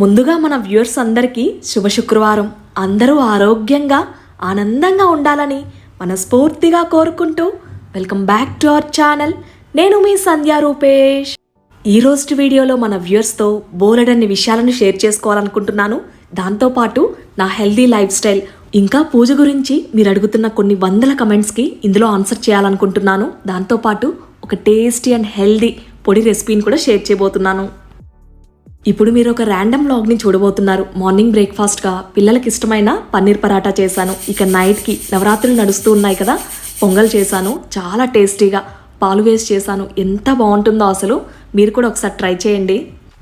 ముందుగా మన వ్యూయర్స్ అందరికీ శుభ శుక్రవారం. అందరూ ఆరోగ్యంగా ఆనందంగా ఉండాలని మనస్ఫూర్తిగా కోరుకుంటూ welcome back to our channel. నేను మీ సంధ్యా రూపేష్. ఈ రోజు వీడియోలో మన వ్యూయర్స్తో బోలెడన్ని విషయాలను షేర్ చేసుకోవాలనుకుంటున్నాను. దాంతోపాటు నా హెల్దీ లైఫ్ స్టైల్ ఇంకా పూజ గురించి మీరు అడుగుతున్న కొన్ని వందల కమెంట్స్కి ఇందులో ఆన్సర్ చేయాలనుకుంటున్నాను. దాంతోపాటు ఒక టేస్టీ అండ్ హెల్దీ పొడి రెసిపీని కూడా షేర్ చేయబోతున్నాను. ఇప్పుడు మీరు ఒక ర్యాండమ్ లాగ్ని చూడబోతున్నారు. మార్నింగ్ బ్రేక్ఫాస్ట్గా పిల్లలకి ఇష్టమైన పన్నీర్ పరాటా చేశాను. ఇక నైట్కి నవరాత్రులు నడుస్తూ ఉన్నాయి కదా. పొంగల్ చేశాను. చాలా టేస్టీగా పాలు వేసి చేశాను. ఎంత బాగుంటుందో అసలు. మీరు కూడా ఒకసారి ట్రై చేయండి.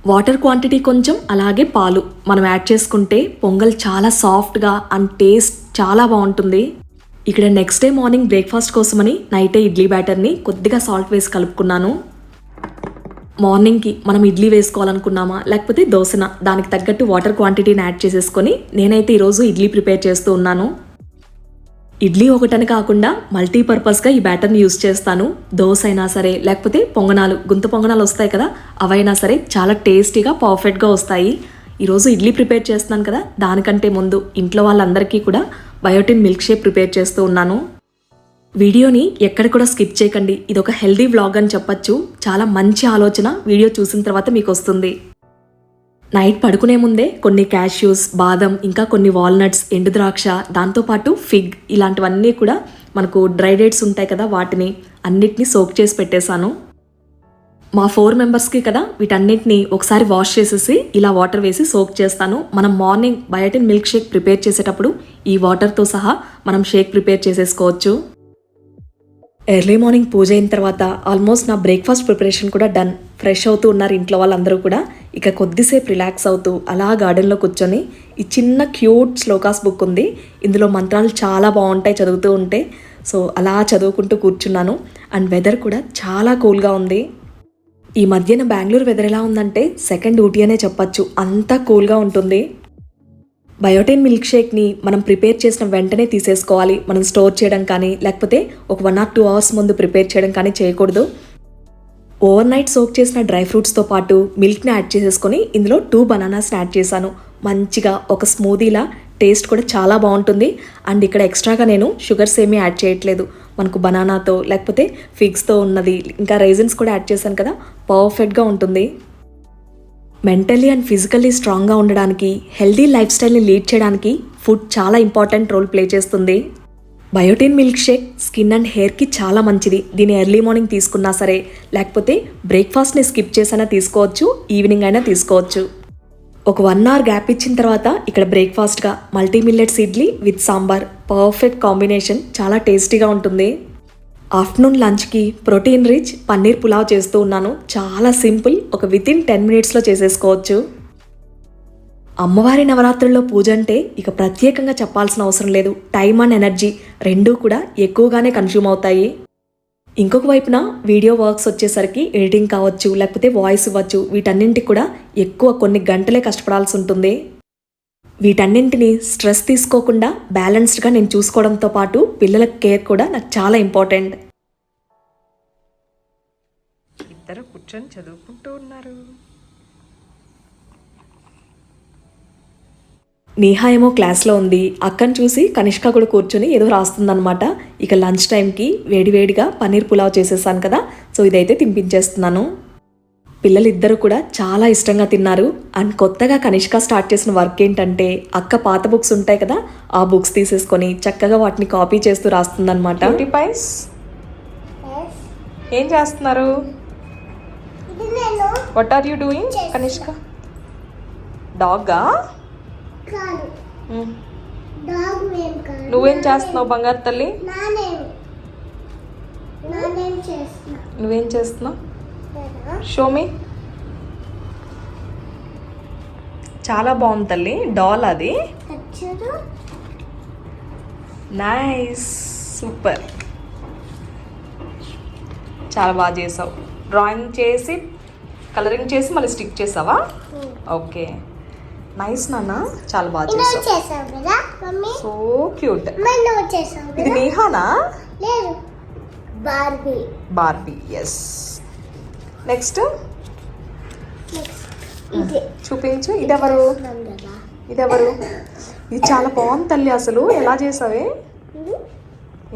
వాటర్ క్వాంటిటీ కొంచెం అలాగే పాలు. మనం యాడ్ చేసుకుంటే పొంగల్ చాలా సాఫ్ట్గా అండ్ టేస్ట్ చాలా బాగుంటుంది. ఇక్కడ నెక్స్ట్ డే మార్నింగ్ బ్రేక్ఫాస్ట్ కోసమని నైటే ఇడ్లీ బ్యాటర్ని కొద్దిగా సాల్ట్ వేసి కలుపుకున్నాను. మార్నింగ్కి మనం ఇడ్లీ వేసుకోవాలనుకున్నామా? లేకపోతే దోశన? దానికి తగ్గట్టు వాటర్ క్వాంటిటీని యాడ్ చేసేసుకొని నేనైతే ఈరోజు ఇడ్లీ ప్రిపేర్ చేస్తూ ఉన్నాను. ఇడ్లీ ఒకటని కాకుండా మల్టీపర్పస్గా ఈ బ్యాటర్ని యూస్ చేస్తాను. దోశ అయినా సరే లేకపోతే పొంగనాలు గుంత పొంగనాలు వస్తాయి కదా అవైనా సరే చాలా టేస్టీగా పర్ఫెక్ట్గా వస్తాయి. ఈరోజు ఇడ్లీ ప్రిపేర్ చేస్తున్నాను కదా దానికంటే ముందు ఇంట్లో వాళ్ళందరికీ కూడా బయోటిన్ మిల్క్ షేక్ ప్రిపేర్ చేస్తూ ఉన్నాను. వీడియోని ఎక్కడ కూడా స్కిప్ చేయకండి. ఇది ఒక హెల్దీ వ్లాగ్ అని చెప్పొచ్చు. చాలా మంచి ఆలోచన. వీడియో చూసిన తర్వాత మీకు వస్తుంది. నైట్ పడుకునే ముందే కొన్ని క్యాష్యూస్ బాదం ఇంకా కొన్ని వాల్నట్స్ ఎండు ద్రాక్ష దాంతోపాటు ఫిగ్ ఇలాంటివన్నీ కూడా మనకు డ్రై డేట్స్ ఉంటాయి కదా వాటిని అన్నిటినీ సోక్ చేసి పెట్టేశాను. మా ఫోర్ మెంబర్స్కి కదా వీటన్నిటిని ఒకసారి వాష్ చేసేసి ఇలా వాటర్ వేసి సోక్ చేస్తాను. మనం morning biotin milk shake prepare చేసేటప్పుడు ఈ వాటర్తో సహా మనం షేక్ ప్రిపేర్ చేసేసుకోవచ్చు. ఎర్లీ మార్నింగ్ పూజ అయిన తర్వాత ఆల్మోస్ట్ నా బ్రేక్ఫాస్ట్ ప్రిపరేషన్ కూడా డన్ ఫ్రెష్ అవుతూ ఉన్నారు ఇంట్లో వాళ్ళందరూ కూడా. ఇక కొద్దిసేపు రిలాక్స్ అవుతూ అలా గార్డెన్లో కూర్చొని ఈ చిన్న క్యూట్ శ్లోకాస్ బుక్ ఉంది. ఇందులో మంత్రాలు చాలా బాగుంటాయి చదువుతూ ఉంటే. సో అలా చదువుకుంటూ కూర్చున్నాను. అండ్ వెదర్ కూడా చాలా కూల్గా ఉంది. ఈ మధ్యన బెంగళూరు వెదర్ ఎలా ఉందంటే సెకండ్ ఊటీ అనే చెప్పచ్చు. అంత కూల్గా ఉంటుంది. బయోటిన్ మిల్క్ షేక్ని మనం ప్రిపేర్ చేసిన వెంటనే తీసేసుకోవాలి. మనం స్టోర్ చేయడం కానీ లేకపోతే ఒక వన్ ఆర్ టూ అవర్స్ ముందు ప్రిపేర్ చేయడం కానీ చేయకూడదు. ఓవర్ నైట్ సోక్ చేసిన డ్రై ఫ్రూట్స్తో పాటు మిల్క్ని యాడ్ చేసేసుకొని ఇందులో టూ బనానాస్ని యాడ్ చేశాను. మంచిగా ఒక స్మూదీలా టేస్ట్ కూడా చాలా బాగుంటుంది. అండ్ ఇక్కడ ఎక్స్ట్రాగా నేను షుగర్స్ ఏమీ యాడ్ చేయట్లేదు. మనకు బనానాతో లేకపోతే ఫిగ్స్తో ఉన్నది ఇంకా రైజన్స్ కూడా యాడ్ చేశాను కదా పర్ఫెక్ట్గా ఉంటుంది. మెంటలీ అండ్ ఫిజికల్లీ స్ట్రాంగ్గా ఉండడానికి హెల్దీ లైఫ్ స్టైల్ని లీడ్ చేయడానికి ఫుడ్ చాలా ఇంపార్టెంట్ రోల్ ప్లే చేస్తుంది. Biotin milk shake skin and హెయిర్కి చాలా మంచిది. దీన్ని ఎర్లీ మార్నింగ్ తీసుకున్నా సరే లేకపోతే బ్రేక్ఫాస్ట్ని స్కిప్ చేసైనా తీసుకోవచ్చు ఈవినింగ్ అయినా తీసుకోవచ్చు. ఒక వన్ అవర్ గ్యాప్ ఇచ్చిన తర్వాత ఇక్కడ బ్రేక్ఫాస్ట్గా multi millets idli with sambar. Perfect combination చాలా టేస్టీగా ఉంటుంది. ఆఫ్టర్నూన్ లంచ్కి ప్రోటీన్ రిచ్ పన్నీర్ పులావ్ చేస్తూ ఉన్నాను. చాలా సింపుల్ ఒక విత్ ఇన్ టెన్ మినిట్స్లో చేసేసుకోవచ్చు. అమ్మవారి నవరాత్రుల్లో పూజ అంటే ఇక ప్రత్యేకంగా చెప్పాల్సిన అవసరం లేదు. టైం అండ్ ఎనర్జీ రెండూ కూడా ఎక్కువగానే కన్జ్యూమ్ అవుతాయి. ఇంకొక వైపున వీడియో వర్క్స్ వచ్చేసరికి ఎడిటింగ్ కావచ్చు లేకపోతే వాయిస్ ఇవ్వచ్చు. వీటన్నింటికి కూడా ఎక్కువ కొన్ని గంటలే కష్టపడాల్సి ఉంటుంది. వీటన్నింటిని స్ట్రెస్ తీసుకోకుండా బ్యాలెన్స్డ్గా నేను చూసుకోవడంతో పాటు పిల్లల కేర్ కూడా నాకు చాలా ఇంపార్టెంట్. ఇద్దరు కూర్చొని చదువుకుంటూ ఉన్నారు. నేహా ఏమో క్లాస్లో ఉంది. అక్కను చూసి కనిష్క కూడా కూర్చొని ఏదో రాస్తుందనమాట ఇక లంచ్ టైంకి వేడివేడిగా పన్నీర్ పులావ్ చేసేసాను కదా. సో ఇదైతే తినిపించేస్తున్నాను. పిల్లలిద్దరూ కూడా చాలా ఇష్టంగా తిన్నారు. అండ్ కొత్తగా కనిష్క స్టార్ట్ చేసిన వర్క్ ఏంటంటే అక్క పాత బుక్స్ ఉంటాయి కదా ఆ బుక్స్ తీసేసుకొని చక్కగా వాటిని కాపీ చేస్తూ రాస్తుందన్నమాట. పైస్ ఏం చేస్తున్నారు? ఇది నేను what are you doing Kanishka? Daga కాదు. డాగ్ నేమ్ కాదు. నువ్వేం చేస్తున్నావు బంగారు తల్లి? నువ్వేం చేస్తున్నావు? కదా? షోమి చాలా బాగుంది తల్లి. డాల్ అది. నైస్ సూపర్ చాలా బాగా చేసావు. డ్రాయింగ్ చేసి కలరింగ్ చేసి మళ్ళీ స్టిక్ చేసావా? ఓకే నైస్ నాన్న. చాలా బాగా చేసావు. సో క్యూట్ ఇది నేహానా? బార్బీ బార్బీ ఎస్ నెక్స్ట్ ఇది. చూపించు. ఇదెవరు? ఇదెవరు? ఇది చాలా బాగుంది తల్లి అసలు. ఎలా చేసావే.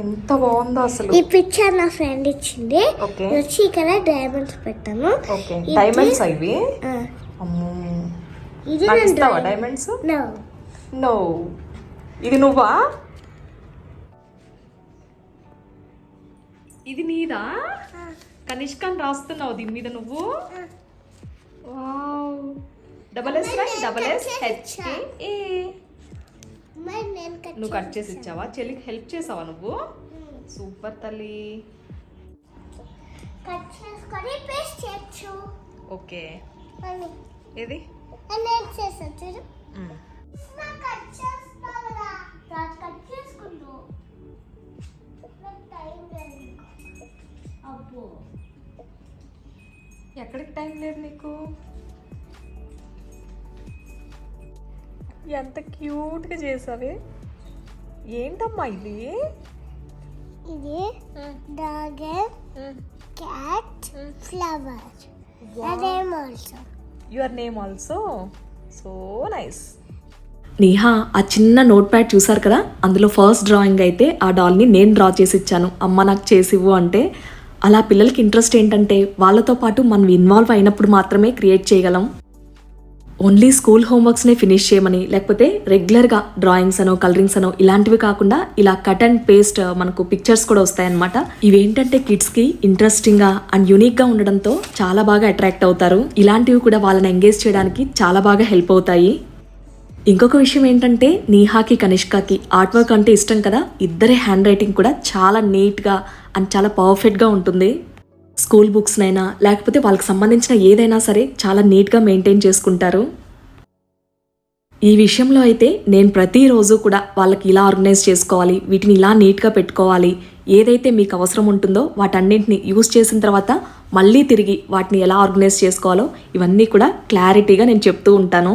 ఎంత బాగుందో అసలు. ఈ పిక్చర్ నా ఫ్రెండ్ ఇచ్చింది. వచ్చి ఇక్కడ డైమండ్స్ పెట్టాను. డైమండ్స్ అమ్మో. ఇది ఇస్తావా డైమండ్స్. నో ఇది నువ్వా? ఇది నీదా? కనిష్కాన్ రాస్తున్నావు దీని మీద నువ్వు. Wow. Double S double S H A నువ్వు కట్ చేసి ఇచ్చావా? చెల్లికి హెల్ప్ చేసావా నువ్వు? సూపర్ తల్లి. కట్ చేసుకొని పేస్ట్ చేయొచ్చు. ఓకే ఏది? నేను చూడు. నాకు కట్ చేస్తా కదా కట్ ఎక్కడికి టైం లేదు నీకు? ఎంత క్యూట్గా చేసావే. ఏంటమ్మా ఇది? ఇది డాగన్ క్యాట్ ఫ్లవర్. అదేం also your name also so nice Neha ఆ చిన్న నోట్ ప్యాడ్ చూసారు కదా? అందులో ఫస్ట్ డ్రాయింగ్ అయితే ఆ డాల్ని నేను డ్రా చేసి ఇచ్చాను. అమ్మ నాకు చేసివ్వు అంటే అలా పిల్లలకి ఇంట్రెస్ట్ ఏంటంటే వాళ్ళతో పాటు మనం ఇన్వాల్వ్ అయినప్పుడు మాత్రమే క్రియేట్ చేయగలం. ఓన్లీ స్కూల్ హోంవర్క్స్నే ఫినిష్ చేయమని లేకపోతే రెగ్యులర్గా డ్రాయింగ్స్ అనో కలరింగ్స్ అనో ఇలాంటివి కాకుండా ఇలా కట్ అండ్ పేస్ట్ మనకు పిక్చర్స్ కూడా వస్తాయన్నమాట. ఇవేంటంటే కిడ్స్కి ఇంట్రెస్టింగ్గా అండ్ యూనిక్గా ఉండడంతో చాలా బాగా అట్రాక్ట్ అవుతారు. ఇలాంటివి కూడా వాళ్ళని ఎంగేజ్ చేయడానికి చాలా బాగా హెల్ప్ అవుతాయి. ఇంకొక విషయం ఏంటంటే నీహాకి కనిష్కాకి ఆర్ట్ వర్క్ అంటే ఇష్టం కదా? ఇద్దరి హ్యాండ్ రైటింగ్ కూడా చాలా నీట్గా అండ్ చాలా పర్ఫెక్ట్గా ఉంటుంది. స్కూల్ బుక్స్నైనా లేకపోతే వాళ్ళకి సంబంధించిన ఏదైనా సరే చాలా నీట్గా మెయింటైన్ చేసుకుంటారు. ఈ విషయంలో అయితే నేను ప్రతిరోజు కూడా వాళ్ళకి ఇలా ఆర్గనైజ్ చేసుకోవాలి వీటిని ఇలా నీట్గా పెట్టుకోవాలి ఏదైతే మీకు అవసరం ఉంటుందో వాటన్నింటిని యూజ్ చేసిన తర్వాత మళ్ళీ తిరిగి వాటిని ఎలా ఆర్గనైజ్ చేసుకోవాలో ఇవన్నీ కూడా క్లారిటీగా నేను చెప్తూ ఉంటాను.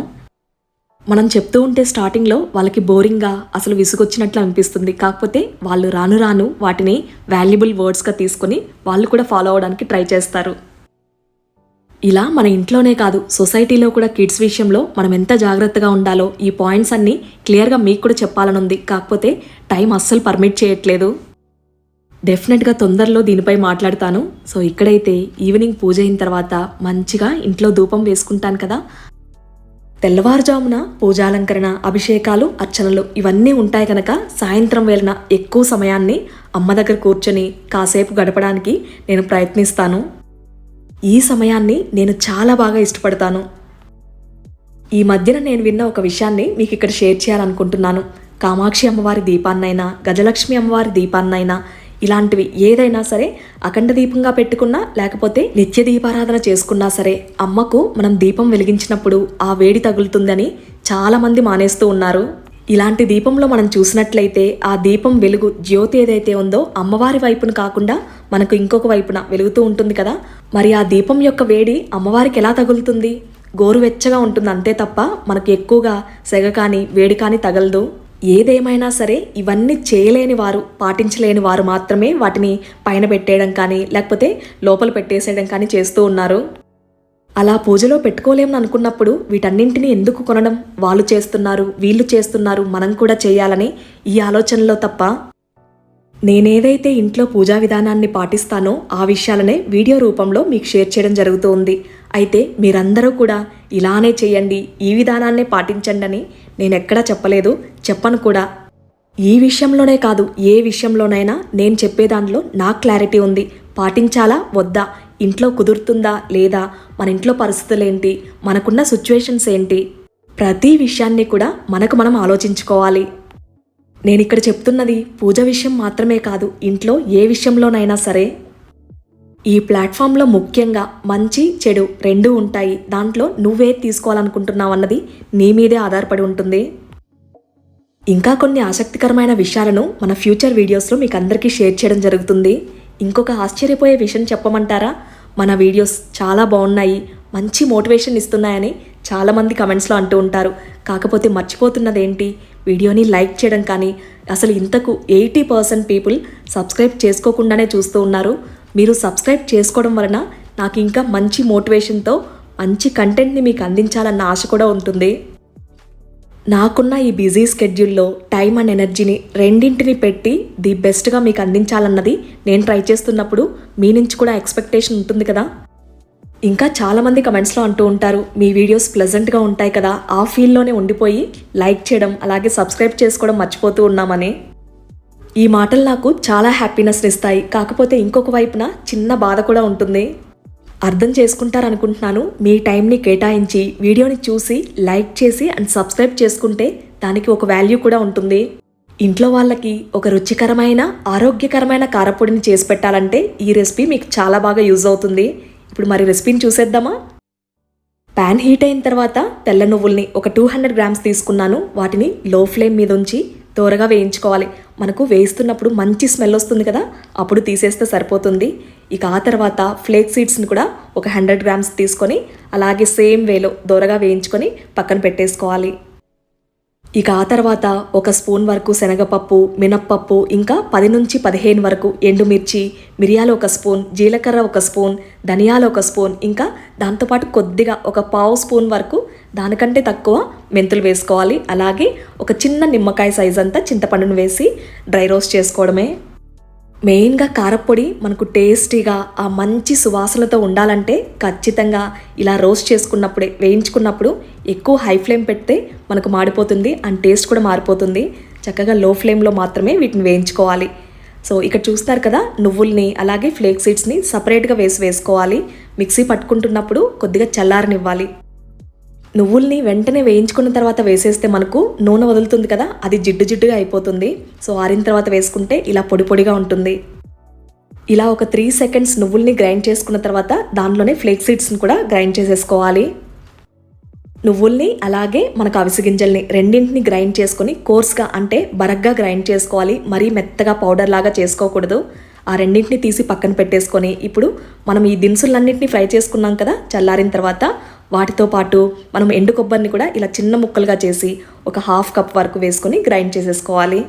మనం చెప్తూ ఉంటే స్టార్టింగ్లో వాళ్ళకి బోరింగ్గా అసలు విసుగొచ్చినట్లు అనిపిస్తుంది. కాకపోతే వాళ్ళు రాను రాను వాటిని వాల్యుబుల్ వర్డ్స్గా తీసుకొని వాళ్ళు కూడా ఫాలో అవడానికి ట్రై చేస్తారు. ఇలా మన ఇంట్లోనే కాదు సొసైటీలో కూడా కిడ్స్ విషయంలో మనం ఎంత జాగ్రత్తగా ఉండాలో ఈ పాయింట్స్ అన్నీ క్లియర్గా మీకు కూడా చెప్పాలనుంది. కాకపోతే టైం అస్సలు పర్మిట్ చేయట్లేదు. డెఫినెట్గా తొందరలో దీనిపై మాట్లాడతాను. సో ఇక్కడైతే ఈవినింగ్ పూజ అయిన తర్వాత మంచిగా ఇంట్లో ధూపం వేసుకుంటాను కదా తెల్లవారుజామున పూజాలంకరణ అభిషేకాలు అర్చనలు ఇవన్నీ ఉంటాయి కనుక సాయంత్రం వేళన ఎక్కువ సమయాన్ని అమ్మ దగ్గర కూర్చొని కాసేపు గడపడానికి నేను ప్రయత్నిస్తాను. ఈ సమయాన్ని నేను చాలా బాగా ఇష్టపడతాను. ఈ మధ్యన నేను విన్న ఒక విషయాన్ని మీకు ఇక్కడ షేర్ చేయాలనుకుంటున్నాను. కామాక్షి అమ్మవారి దీపాన్నైనా గజలక్ష్మి అమ్మవారి దీపాన్నైనా ఇలాంటివి ఏదైనా సరే అఖండ దీపంగా పెట్టుకున్నా లేకపోతే నిత్య దీపారాధన చేసుకున్నా సరే అమ్మకు మనం దీపం వెలిగించినప్పుడు ఆ వేడి తగులుతుందని చాలామంది మానేస్తూ ఉన్నారు. ఇలాంటి దీపంలో మనం చూసినట్లయితే ఆ దీపం వెలుగు జ్యోతి ఏదైతే ఉందో అమ్మవారి వైపున కాకుండా మనకు ఇంకొక వైపున వెలుగుతూ ఉంటుంది కదా. మరి ఆ దీపం యొక్క వేడి అమ్మవారికి ఎలా తగులుతుంది? గోరువెచ్చగా ఉంటుంది అంతే తప్ప మనకు ఎక్కువగా సెగ కానీ వేడి కానీ తగలదు. ఏదేమైనా సరే ఇవన్నీ చేయలేని వారు పాటించలేని వారు మాత్రమే వాటిని పైన పెట్టేయడం కానీ లేకపోతే లోపల పెట్టేసేయడం కానీ చేస్తూ ఉన్నారు. అలా పూజలో పెట్టుకోలేమని అనుకున్నప్పుడు వీటన్నింటినీ ఎందుకు కొనడం? వాళ్ళు చేస్తున్నారు వీళ్ళు చేస్తున్నారు మనం కూడా చేయాలని ఈ ఆలోచనలో తప్ప నేనేదైతే ఇంట్లో పూజా విధానాన్ని పాటిస్తానో ఆ విషయాలనే వీడియో రూపంలో మీకు షేర్ చేయడం జరుగుతూ ఉంది. అయితే మీరందరూ కూడా ఇలానే చేయండి ఈ విధానాన్నే పాటించండి అని నేను ఎక్కడా చెప్పలేదు. చెప్పను కూడా. ఈ విషయంలోనే కాదు ఏ విషయంలోనైనా నేను చెప్పేదాంట్లో నా క్లారిటీ ఉంది. పాటించాలా? వద్దా? ఇంట్లో కుదురుతుందా? లేదా? మన ఇంట్లో పరిస్థితులు ఏంటి మనకున్న సిచ్యువేషన్స్ ఏంటి? ప్రతి విషయాన్ని కూడా మనకు మనం ఆలోచించుకోవాలి. నేను ఇక్కడ చెప్తున్నది పూజ విషయం మాత్రమే కాదు ఇంట్లో ఏ విషయంలోనైనా సరే. ఈ ప్లాట్ఫామ్లో ముఖ్యంగా మంచి చెడు రెండూ ఉంటాయి. దాంట్లో నువ్వే తీసుకోవాలనుకుంటున్నావు అన్నది నీ మీదే ఆధారపడి ఉంటుంది. ఇంకా కొన్ని ఆసక్తికరమైన విషయాలను మన ఫ్యూచర్ వీడియోస్లో మీకు అందరికీ షేర్ చేయడం జరుగుతుంది. ఇంకొక ఆశ్చర్యపోయే విషయం చెప్పమంటారా? మన వీడియోస్ చాలా బాగున్నాయి మంచి మోటివేషన్ ఇస్తున్నాయని చాలామంది కమెంట్స్లో అంటూ ఉంటారు. కాకపోతే మర్చిపోతున్నది ఏంటి వీడియోని లైక్ చేయడం కానీ అసలు ఇంతకు ఎయిటీ పర్సెంట్ పీపుల్ సబ్స్క్రైబ్ చేసుకోకుండానే చూస్తూ ఉన్నారు. మీరు సబ్స్క్రైబ్ చేసుకోవడం వలన నాకు ఇంకా మంచి మోటివేషన్తో మంచి కంటెంట్ని మీకు అందించాలన్న ఆశ కూడా ఉంటుంది. నాకున్న ఈ బిజీ స్కెడ్యూల్లో టైం అండ్ ఎనర్జీని రెండింటిని పెట్టి ది బెస్ట్గా మీకు అందించాలన్నది నేను ట్రై చేస్తున్నప్పుడు మీ నుంచి కూడా ఎక్స్పెక్టేషన్ ఉంటుంది కదా? ఇంకా చాలామంది కమెంట్స్లో అంటూ ఉంటారు మీ వీడియోస్ ప్లెజెంట్గా ఉంటాయి కదా ఆ ఫీల్డ్లోనే ఉండిపోయి లైక్ చేయడం అలాగే సబ్స్క్రైబ్ చేసుకోవడం మర్చిపోతూ ఉన్నామని. ఈ మాటలు నాకు చాలా హ్యాపీనెస్ ఇస్తాయి. కాకపోతే ఇంకొక వైపున చిన్న బాధ కూడా ఉంటుంది. అర్థం చేసుకుంటారనుకుంటున్నాను. మీ టైంని కేటాయించి వీడియోని చూసి లైక్ చేసి అండ్ సబ్స్క్రైబ్ చేసుకుంటే దానికి ఒక వాల్యూ కూడా ఉంటుంది. ఇంట్లో వాళ్ళకి ఒక రుచికరమైన ఆరోగ్యకరమైన కారపొడిని చేసి పెట్టాలంటే ఈ రెసిపీ మీకు చాలా బాగా యూజ్ అవుతుంది. ఇప్పుడు మరి రెసిపీని చూసేద్దామా? ప్యాన్ హీట్ అయిన తర్వాత తెల్ల నువ్వుల్ని ఒక టూ హండ్రెడ్ గ్రామ్స్ తీసుకున్నాను. వాటిని లో ఫ్లేమ్ మీద ఉంచి త్వరగా వేయించుకోవాలి. మనకు వేస్తున్నప్పుడు మంచి స్మెల్ వస్తుంది కదా అప్పుడు తీసేస్తే సరిపోతుంది. ఇక ఆ తర్వాత ఫ్లేక్ సీడ్స్ని కూడా ఒక హండ్రెడ్ గ్రామ్స్ తీసుకొని అలాగే సేమ్ వేలో దూరగా వేయించుకొని పక్కన పెట్టేసుకోవాలి. ఇక ఆ తర్వాత ఒక స్పూన్ వరకు శనగపప్పు మినప్పప్పు ఇంకా పది నుంచి పదిహేను వరకు ఎండుమిర్చి మిరియాలు ఒక స్పూన్ జీలకర్ర ఒక స్పూన్ ధనియాలు ఒక స్పూన్ ఇంకా దాంతోపాటు కొద్దిగా ఒక పావు స్పూన్ వరకు దానికంటే తక్కువ మెంతులు వేసుకోవాలి. అలాగే ఒక చిన్న నిమ్మకాయ సైజ్ అంతా చింతపండును వేసి డ్రై రోస్ట్ చేసుకోవడమే. మెయిన్గా కారపొడి మనకు టేస్టీగా ఆ మంచి సువాసనతో ఉండాలంటే ఖచ్చితంగా ఇలా రోస్ట్ చేసుకున్నప్పుడే వేయించుకున్నప్పుడు ఎక్కువ హై ఫ్లేమ్ పెడితే మనకు మాడిపోతుంది అండ్ టేస్ట్ కూడా మారిపోతుంది. చక్కగా లో ఫ్లేమ్లో మాత్రమే వీటిని వేయించుకోవాలి. సో ఇక్కడ చూస్తారు కదా నువ్వుల్ని అలాగే ఫ్లేక్ సీడ్స్ని సపరేట్గా వేసి వేసుకోవాలి. మిక్సీ పట్టుకుంటున్నప్పుడు కొద్దిగా చల్లారనివ్వాలి. నువ్వుల్ని వెంటనే వేయించుకున్న తర్వాత వేసేస్తే మనకు నూనె వదులుతుంది కదా అది జిడ్డు జిడ్డుగా అయిపోతుంది. సో ఆరిన తర్వాత వేసుకుంటే ఇలా పొడి పొడిగా ఉంటుంది. ఇలా ఒక త్రీ సెకండ్స్ నువ్వుల్ని గ్రైండ్ చేసుకున్న తర్వాత దానిలోనే ఫ్లేక్ సీడ్స్ని కూడా గ్రైండ్ చేసేసుకోవాలి. నువ్వుల్ని అలాగే మనకు అవిసె గింజల్ని రెండింటిని గ్రైండ్ చేసుకొని కోర్స్గా అంటే బరగ్గా గ్రైండ్ చేసుకోవాలి. మరీ మెత్తగా పౌడర్ లాగా చేసుకోకూడదు. ఆ రెండింటిని తీసి పక్కన పెట్టేసుకొని ఇప్పుడు మనం ఈ దినుసులన్నింటినీ ఫ్రై చేసుకున్నాం కదా చల్లారిన తర్వాత వాటితో పాటు మనం ఎండు కొబ్బరిని కూడా ఇలా చిన్న ముక్కలుగా చేసి ఒక హాఫ్ కప్ వరకు వేసుకొని గ్రైండ్ చేసేసుకోవాలి.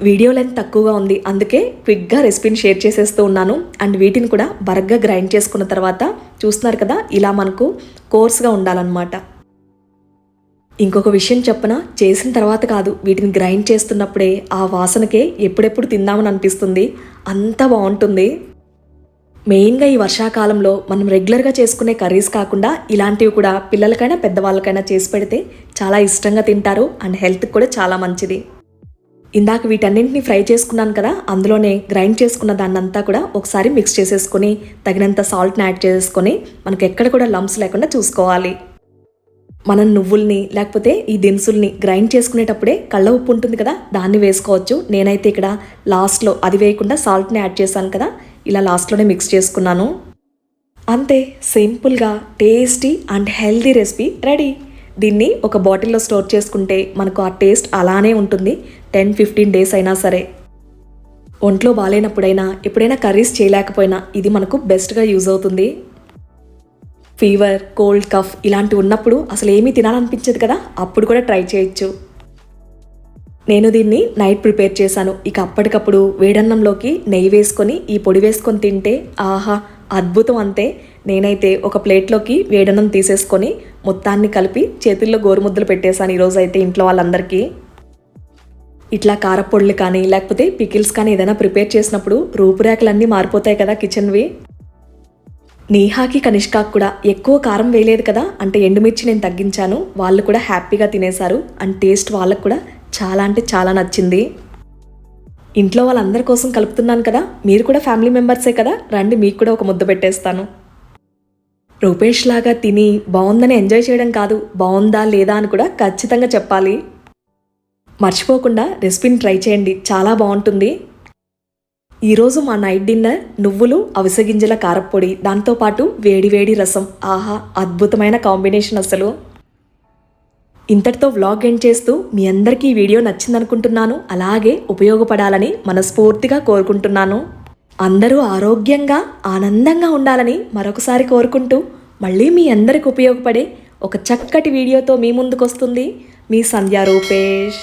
వీడియో లెంత్ తక్కువగా ఉంది. అందుకే క్విక్గా రెసిపీని షేర్ చేసేస్తూ ఉన్నాను. అండ్ వీటిని కూడా బరగ్గా గ్రైండ్ చేసుకున్న తర్వాత చూస్తున్నారు కదా ఇలా మనకు కోర్స్గా ఉండాలన్నమాట. ఇంకొక విషయం చెప్పన చేసిన తర్వాత కాదు వీటిని గ్రైండ్ చేస్తున్నప్పుడే ఆ వాసనకే ఎప్పుడెప్పుడు తిందామని అనిపిస్తుంది. అంత బాగుంటుంది. మెయిన్గా ఈ వర్షాకాలంలో మనం రెగ్యులర్గా చేసుకునే కర్రీస్ కాకుండా ఇలాంటివి కూడా పిల్లలకైనా పెద్దవాళ్ళకైనా చేసి పెడితే చాలా ఇష్టంగా తింటారు అండ్ హెల్త్కి కూడా చాలా మంచిది. ఇందాక వీటన్నింటినీ ఫ్రై చేసుకున్నాను కదా అందులోనే గ్రైండ్ చేసుకున్న దాన్నంతా కూడా ఒకసారి మిక్స్ చేసేసుకొని తగినంత సాల్ట్ని యాడ్ చేసేసుకొని మనకు ఎక్కడ కూడా లంప్స్ లేకుండా చూసుకోవాలి. మనం నువ్వుల్ని లేకపోతే ఈ దినుసుల్ని గ్రైండ్ చేసుకునేటప్పుడే కళ్ళ ఉప్పు ఉంటుంది కదా దాన్ని వేసుకోవచ్చు. నేనైతే ఇక్కడ లాస్ట్లో అది వేయకుండా సాల్ట్ని యాడ్ చేశాను కదా ఇలా లాస్ట్లోనే మిక్స్ చేసుకున్నాను. అంతే సింపుల్గా tasty and healthy recipe ready దీన్ని ఒక బాటిల్లో స్టోర్ చేసుకుంటే మనకు ఆ టేస్ట్ అలానే ఉంటుంది టెన్ ఫిఫ్టీన్ డేస్ అయినా సరే. ఒంట్లో బాగాలేనప్పుడైనా ఎప్పుడైనా కర్రీస్ చేయలేకపోయినా ఇది మనకు బెస్ట్గా యూజ్ అవుతుంది. ఫీవర్ కోల్డ్ కఫ్ ఇలాంటివి ఉన్నప్పుడు అసలు ఏమీ తినాలనిపించదు కదా? అప్పుడు కూడా ట్రై చేయొచ్చు. నేను దీన్ని నైట్ ప్రిపేర్ చేశాను. ఇక అప్పటికప్పుడు వేడన్నంలోకి నెయ్యి వేసుకొని ఈ పొడి వేసుకొని తింటే ఆహా అద్భుతం అంతే. నేనైతే ఒక ప్లేట్లోకి వేడన్నం తీసేసుకొని మొత్తాన్ని కలిపి చేతుల్లో గోరుముద్దలు పెట్టేశాను ఈరోజు అయితే ఇంట్లో వాళ్ళందరికీ. ఇట్లా కారపొడులు కానీ లేకపోతే పికిల్స్ కానీ ఏదైనా ప్రిపేర్ చేసినప్పుడు రూపురేఖలన్నీ మారిపోతాయి కదా కిచెన్వి. నేహాకి కనిష్కాకు కూడా ఎక్కువ కారం వేయలేదు కదా అంటే ఎండుమిర్చి నేను తగ్గించాను. వాళ్ళు కూడా హ్యాపీగా తినేశారు. అండ్ టేస్ట్ వాళ్ళకు కూడా చాలా అంటే చాలా నచ్చింది. ఇంట్లో వాళ్ళందరి కోసం కలుపుతున్నాను కదా. మీరు కూడా ఫ్యామిలీ మెంబర్సే కదా. రండి మీకు కూడా ఒక ముద్ద పెట్టేస్తాను. రూపేష్ లాగా తిని బాగుందని ఎంజాయ్ చేయడం కాదు. బాగుందా లేదా అని కూడా ఖచ్చితంగా చెప్పాలి. మర్చిపోకుండా రెసిపీని ట్రై చేయండి. చాలా బాగుంటుంది. ఈరోజు మా నైట్ డిన్నర్ నువ్వులు అవిసె గింజల కారప్పొడి దాంతోపాటు వేడివేడి రసం. ఆహా అద్భుతమైన కాంబినేషన్ అసలు. ఇంతటితో వ్లాగ్ ఎండ్ చేస్తూ మీ అందరికీ ఈ వీడియో నచ్చిందనుకుంటున్నాను. అలాగే ఉపయోగపడాలని మనస్ఫూర్తిగా కోరుకుంటున్నాను. అందరూ ఆరోగ్యంగా ఆనందంగా ఉండాలని మరొకసారి కోరుకుంటూ మళ్ళీ మీ అందరికి ఉపయోగపడే ఒక చక్కటి వీడియోతో మీ ముందుకు వస్తుంది మీ సంధ్యా రూపేష్.